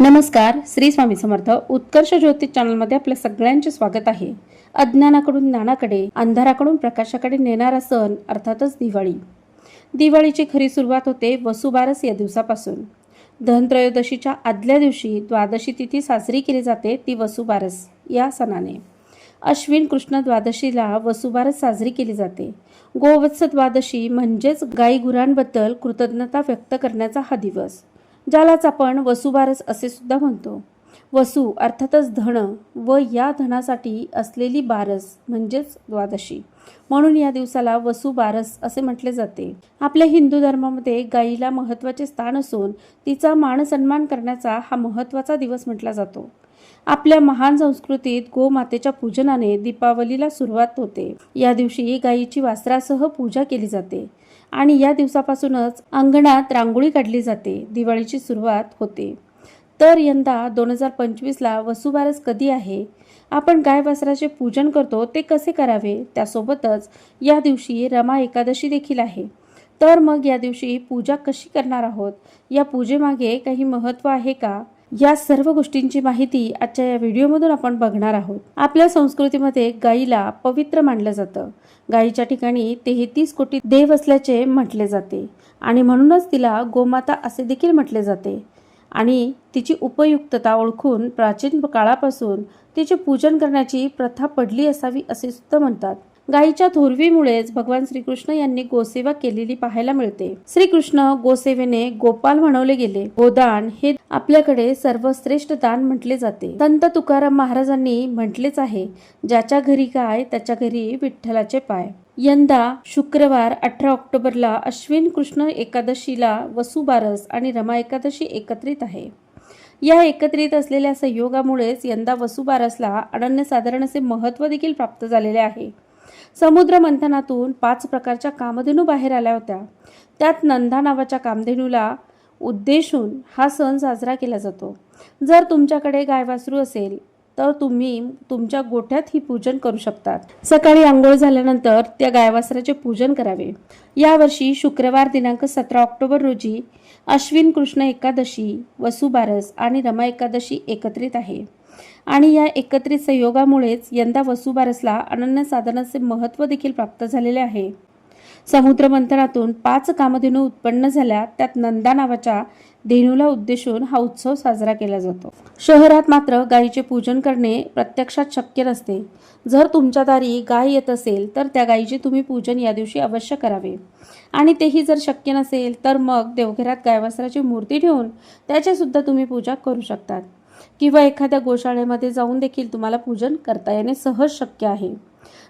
नमस्कार श्री स्वामी समर्थ उत्कर्ष ज्योतिष चॅनलमध्ये आपल्या सगळ्यांचे स्वागत आहे. अज्ञानाकडून ज्ञानाकडे अंधाराकडून प्रकाशाकडे नेणारा सण अर्थातच दिवाळी. दिवाळीची खरी सुरुवात होते वसुबारस या दिवसापासून. धनत्रयोदशीच्या आदल्या दिवशी द्वादशी तिथी साजरी केली जाते ती वसुबारस या सणाने. अश्विन कृष्ण द्वादशीला वसुबारस साजरी केली जाते. गोवत्स द्वादशी म्हणजेच गाई गुरांबद्दल कृतज्ञता व्यक्त करण्याचा हा दिवस. ज्यालाच आपण वसुबारस असे सुद्धा म्हणतो. वसु अर्थातच धन व या धनासाठी असलेली बारस म्हणजेच द्वादशी. म्हणून या दिवसाला वसु बारस असे म्हटले जाते. आपल्या हिंदू धर्मामध्ये गायीला महत्त्वाचे स्थान असून तिचा मान सन्मान करण्याचा हा महत्त्वाचा दिवस म्हटला जातो. आपल्या महान संस्कृतीत गोमातेच्या पूजनाने दीपावलीला सुरुवात होते. या दिवशी गायीची वासरासह पूजा केली जाते. आणि या दिवसापासूनच अंगणात रांगोळी काढली जाते दिवाळीची सुरुवात होते. तर यंदा दोन हजार पंचवीसला वसुबारस कधी आहे? आपण गाय वासराचे पूजन करतो ते कसे करावे? त्यासोबतच या दिवशी रमा एकादशी देखील आहे. तर मग या दिवशी पूजा कशी करणार आहोत? या पूजेमागे काही महत्त्व आहे का? या सर्व गोष्टींची माहिती आजच्या या व्हिडिओमधून आपण बघणार आहोत. आपल्या संस्कृतीमध्ये गायीला पवित्र मानलं जातं. गायीच्या ठिकाणी तेहतीस कोटी देव असल्याचे म्हटले जाते आणि म्हणूनच तिला गोमाता असे देखील म्हटले जाते. आणि तिची उपयुक्तता ओळखून प्राचीन काळापासून तिचे पूजन करण्याची प्रथा पडली असावी असे सुद्धा म्हणतात. गायीच्या थोरवीमुळेच भगवान श्रीकृष्ण यांनी गोसेवा केलेली पाहायला मिळते. श्रीकृष्ण गोसेवेने गोपाल म्हणवले गेले. गोदान हे आपल्याकडे सर्वश्रेष्ठ दान म्हटले जाते. संत तुकाराम महाराजांनी म्हटलेच आहे ज्याच्या घरी गाय त्याच्या घरी विठ्ठलाचे पाय. यंदा शुक्रवार अठरा ऑक्टोबरला अश्विन कृष्ण एकादशीला वसुबारस आणि रमा एकादशी एकत्रित आहे. या एकत्रित असलेल्या संयोगामुळेच यंदा वसुबारसला अनन्यसाधारण असे महत्त्व देखील प्राप्त झालेले आहे. समुद्र मंथनातून पाच प्रकारच्या कामधेनू बाहेर आल्या होत्या. त्यात नंदा नावाच्या कामधेनूला उद्देशून हा सण साजरा केला जातो. जर तुमच्याकडे गायवासरू असेल तर तुम्ही तुमच्या गोठ्यात ही पूजन करू शकतात. सकाळी आंघोळ झाल्यानंतर त्या गायवासराचे पूजन करावे. यावर्षी शुक्रवार दिनांक सतरा ऑक्टोबर रोजी अश्विन कृष्ण एकादशी वसुबारस आणि रमा एकादशी एकत्रित आहे. आणि या एकत्रित संयोगामुळेच यंदा वसुबारसला अनन्यसाधनाचे महत्त्व देखील प्राप्त झालेले आहे. समुद्र मंथनातून पाच कामधेनू उत्पन्न झाल्या त्यात नंदा नावाच्या धेनूला उद्देशून हा उत्सव साजरा केला जातो. शहरात मात्र गायीचे पूजन करणे प्रत्यक्षात शक्य नसते. जर तुमच्या दारी गाय येत असेल तर त्या गायीचे तुम्ही पूजन या दिवशी अवश्य करावे. आणि तेही जर शक्य नसेल तर मग देवघरात गायवासराची मूर्ती ठेवून त्याचे सुद्धा तुम्ही पूजा करू शकतात. किंवा एखाद्या गोशाळेमध्ये जाऊन देखील तुम्हाला पूजन करता येणे सहज शक्य आहे.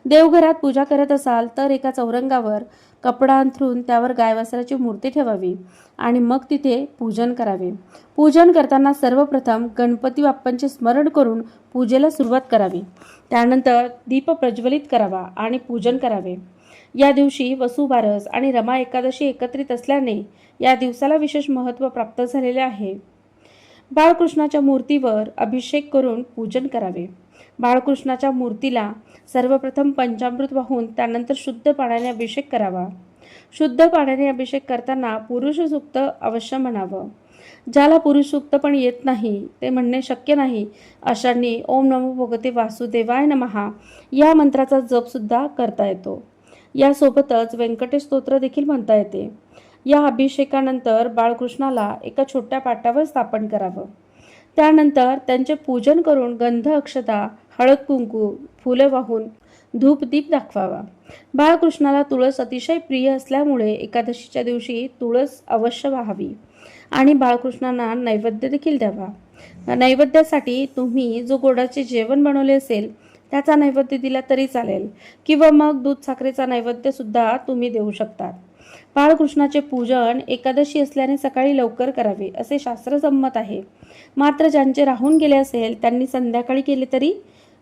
देवघरात पूजा करत असाल तर एका चौरंगावर कपडा अंथरून त्यावर गायवासराची मूर्ती ठेवावी आणि मग तिथे पूजन करावे. पूजन करताना सर्वप्रथम गणपती बाप्पांचे स्मरण करून पूजेला सुरुवात करावी. त्यानंतर दीप प्रज्वलित करावा आणि पूजन करावे. या दिवशी वसुबारस आणि रमा एकादशी एकत्रित असल्याने या दिवसाला विशेष महत्त्व प्राप्त झालेले आहे. बाळकृष्णाच्या मूर्तीवर अभिषेक करून पूजन करावे. बाळकृष्णाच्या मूर्तीला सर्वप्रथम पंचामृत वाहून त्यानंतर शुद्ध पाण्याने अभिषेक करावा. शुद्ध पाण्याने अभिषेक करताना पुरुषसूक्त अवश्य म्हणावं. ज्याला पुरुष पण येत नाही ते म्हणणे शक्य नाही. अशांनी ओम नमो भगवते वासुदेवाय नमहा या मंत्राचा जपसुद्धा करता येतो. यासोबतच व्यंकटेश स्तोत्र देखील म्हणता येते. या अभिषेकानंतर बाळकृष्णाला एका छोट्या पाटावर स्थापन करावं. त्यानंतर त्यांचे पूजन करून गंध अक्षता हळद कुंकू फुलं वाहून धूप दीप दाखवावा. बाळकृष्णाला तुळस अतिशय प्रिय असल्यामुळे एकादशीच्या दिवशी तुळस अवश्य वाहावी आणि बाळकृष्णांना नैवेद्य देखील द्यावा. नैवेद्यासाठी तुम्ही जो गोडाचे जेवण बनवले असेल त्याचा नैवेद्य दिला तरी चालेल किंवा मग दूध साखरेचा नैवेद्य सुद्धा तुम्ही देऊ शकतात. बाळकृष्णाचे पूजन एकादशी असल्याने सकाळी लवकर करावे असे शास्त्रसंमत आहे. मात्र ज्यांचे राहून गेले असेल त्यांनी संध्याकाळी केले तरी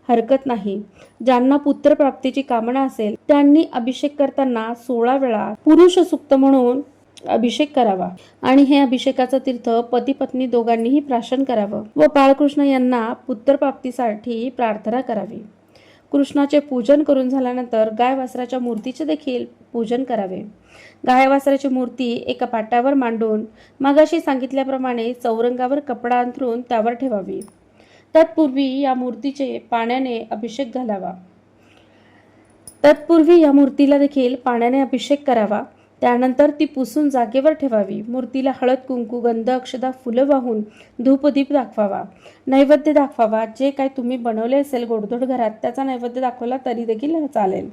हरकत नाही. ज्यांना पुत्रप्राप्तीची कामना असेल त्यांनी अभिषेक करताना सोळा वेळा पुरुष सुक्त म्हणून अभिषेक करावा. आणि हे अभिषेकाचं तीर्थ पती पत्नी दोघांनीही प्राशन करावं व बाळकृष्ण यांना पुत्रप्राप्तीसाठी प्रार्थना करावी. कृष्णाचे पूजन करून झाल्यानंतर गाय वासराच्या मूर्तीचे देखील पूजन करावे. गाय वासराची मूर्ती एका पाटावर मांडून मगाशी सांगितल्याप्रमाणे चौरंगावर कपडा अंथरून त्यावर ठेवावी. तत्पूर्वी या मूर्तीचे पाण्याने अभिषेक घालावा. तत्पूर्वी या मूर्तीला देखील पाण्याने अभिषेक करावा. त्यानंतर ती पुसून जागेवर ठेवावी. मूर्तीला हळद कुंकू गंध अक्षदा फुलं वाहून धूपदीप दाखवावा. नैवेद्य दाखवावा. जे काय तुम्ही बनवले असेल गोडधोड घरात त्याचा नैवेद्य दाखवला तरी देखील चालेल.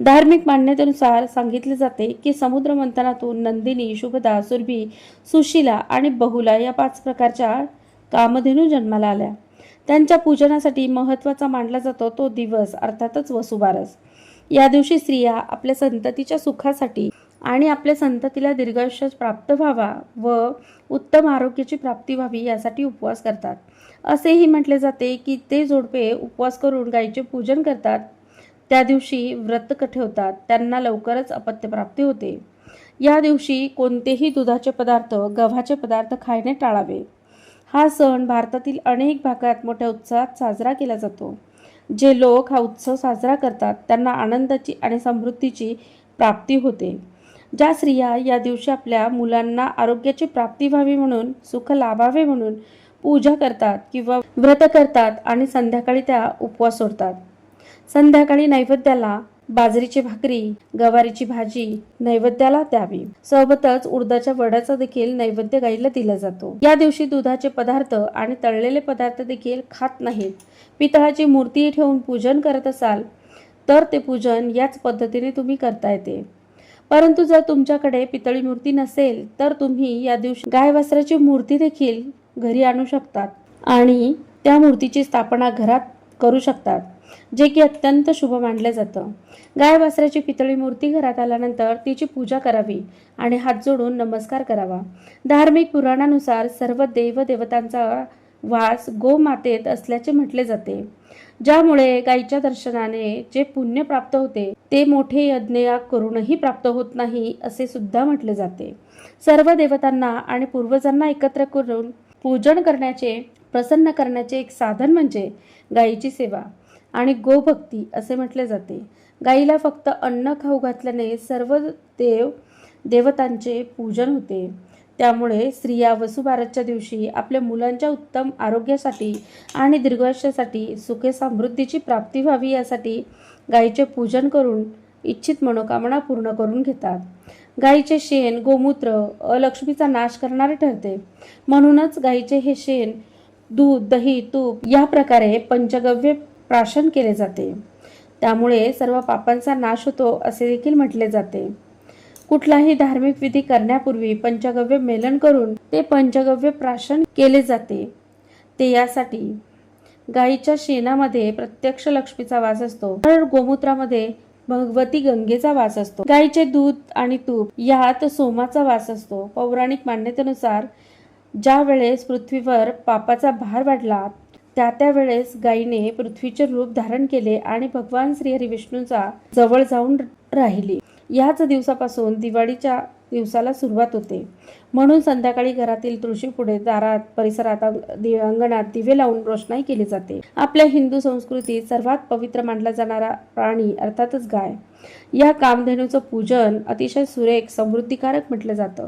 धार्मिक मान्यतेनुसार सांगितले जाते की समुद्र मंथनातून नंदिनी शुभदा सुरभी सुशीला आणि बहुला या पाच प्रकारच्या कामधेनू जन्माला आल्या. त्यांच्या पूजनासाठी महत्त्वाचा मानला जातो तो दिवस अर्थातच वसुबारस. या दिवशी स्त्रिया आपल्या संततीच्या सुखासाठी आणि आपल्या संततीला दीर्घायुष्य प्राप्त व्हावा व उत्तम आरोग्याची प्राप्ती व्हावी यासाठी उपवास करतात. असेही म्हटले जाते की ते जोडपे उपवास करून गायीचे पूजन करतात. त्या दिवशी व्रत ठेवतात. त्यांना लवकरच अपत्यप्राप्ती होते. या दिवशी कोणतेही दुधाचे पदार्थ गव्हाचे पदार्थ खाणे टाळावे. हा सण भारतातील अनेक भागात मोठ्या उत्साहात साजरा केला जातो. जे लोक हा उत्सव साजरा करतात त्यांना आनंदाची आणि समृद्धीची प्राप्ती होते. ज्या स्त्रिया या दिवशी आपल्या मुलांना आरोग्याची प्राप्ती व्हावी म्हणून सुख लाभावे म्हणून पूजा करतात किंवा व्रत करतात आणि संध्याकाळी त्या उपवास सोडतात. संध्याकाळी नैवेद्याला बाजरीची भाकरी गवारीची भाजी नैवेद्याला द्यावी. सोबतच उडदाच्या वड्याचा देखील नैवेद्य गाईला दिला जातो. या दिवशी दुधाचे पदार्थ आणि तळलेले पदार्थ देखील खात नाहीत. पितळाची मूर्ती ठेवून पूजन करत असाल तर ते पूजन याच पद्धतीने तुम्ही करता येते. परंतु जर तुमच्याकडे पितळी मूर्ती नसेल तर तुम्ही या दिवशी गाय वासराची मूर्ती देखील घरी आणू शकतात आणि त्या मूर्तीची स्थापना घरात करू शकतात जे की अत्यंत शुभ मानलं जातं. गाय वासराची पितळी मूर्ती घरात आल्यानंतर तिची पूजा करावी आणि हात जोडून नमस्कार करावा. धार्मिक पुराणानुसार सर्व देवदेवतांचा वास गोमातेत असल्याचे म्हटले जाते. ज्यामुळे गायीच्या दर्शनाने जे पुण्य प्राप्त होते ते मोठे यज्ञ करूनही प्राप्त होत नाही असे सुद्धा म्हटले जाते. सर्व देवतांना आणि पूर्वजांना एकत्र करून पूजन करण्याचे प्रसन्न करण्याचे एक साधन म्हणजे गायीची सेवा आणि गोभक्ती असे म्हटले जाते. गायीला फक्त अन्न खाऊ घातल्याने सर्व देव देवतांचे पूजन होते. त्यामुळे स्त्रिया वसुबारसच्या दिवशी आपल्या मुलांच्या उत्तम आरोग्यासाठी आणि दीर्घायुष्यासाठी सुखे समृद्धीची प्राप्ती व्हावी यासाठी गायीचे पूजन करून इच्छित मनोकामना पूर्ण करून घेतात. गायीचे शेण गोमूत्र अलक्ष्मीचा नाश करणारे ठरते. म्हणूनच गायीचे हे शेण दूध दही तूप या प्रकारे पंचगव्य प्राशन केले जाते. त्यामुळे सर्व पापांचा नाश होतो असे देखील म्हटले जाते. कुठलाही धार्मिक विधी करण्यापूर्वी पंचगव्य मेलन करून ते पंचगव्य प्राशन केले जाते. ते यासाठी गायीच्या शेणामध्ये प्रत्यक्ष लक्ष्मीचा वास असतो. तर गोमूत्रामध्ये भगवती गंगेचा वास असतो. गायीचे दूध आणि तूप यात सोमाचा वास असतो. पौराणिक मान्यतेनुसार ज्या वेळेस पृथ्वीवर पापाचा भार वाढला त्या त्या वेळेस गायीने पृथ्वीचे रूप धारण केले आणि भगवान श्रीहरी विष्णूचा जवळ जाऊन राहिली. याच दिवसापासून दिवाळीच्या दिवसाला सुरुवात होते. म्हणून संध्याकाळी घरातील तुळशीपुढे दारात परिसरात अंगणात दिवे लावून रोषणाई केली जाते. आपल्या हिंदू संस्कृतीत सर्वात पवित्र मानला जाणारा प्राणी अर्थातच गाय. या कामधेनूचं पूजन अतिशय सुरेख समृद्धिकारक म्हटलं जातं.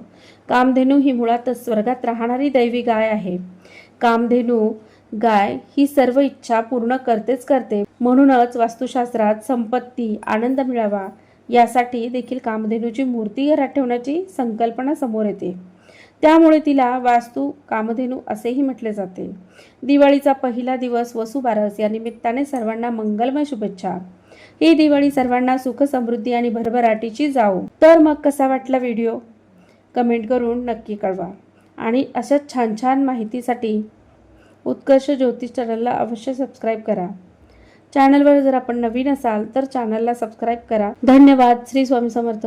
कामधेनू ही मुळातच स्वर्गात राहणारी दैवी गाय आहे. कामधेनू गाय ही सर्व इच्छा पूर्ण करतेच करते. म्हणूनच वास्तुशास्त्रात संपत्ती आनंद मिळावा यासाठी देखील कामधेनूची मूर्ती घरात ठेवण्याची संकल्पना समोर येते. त्यामुळे तिला वास्तू कामधेनू असेही म्हटले जाते. दिवाळीचा पहिला दिवस वसुबारस या निमित्ताने सर्वांना मंगलमय शुभेच्छा. ही दिवाळी सर्वांना सुख समृद्धी आणि भरभराटीची जाऊ. तर मग कसा वाटला व्हिडिओ? कमेंट करून नक्की कळवा. आणि अशाच छान छान माहितीसाठी उत्कर्ष ज्योतिष चॅनलला अवश्य सबस्क्राईब करा. चॅनलवर जर आपण नवीन असाल तर चॅनलला सबस्क्राईब करा. धन्यवाद. श्री स्वामी समर्थ.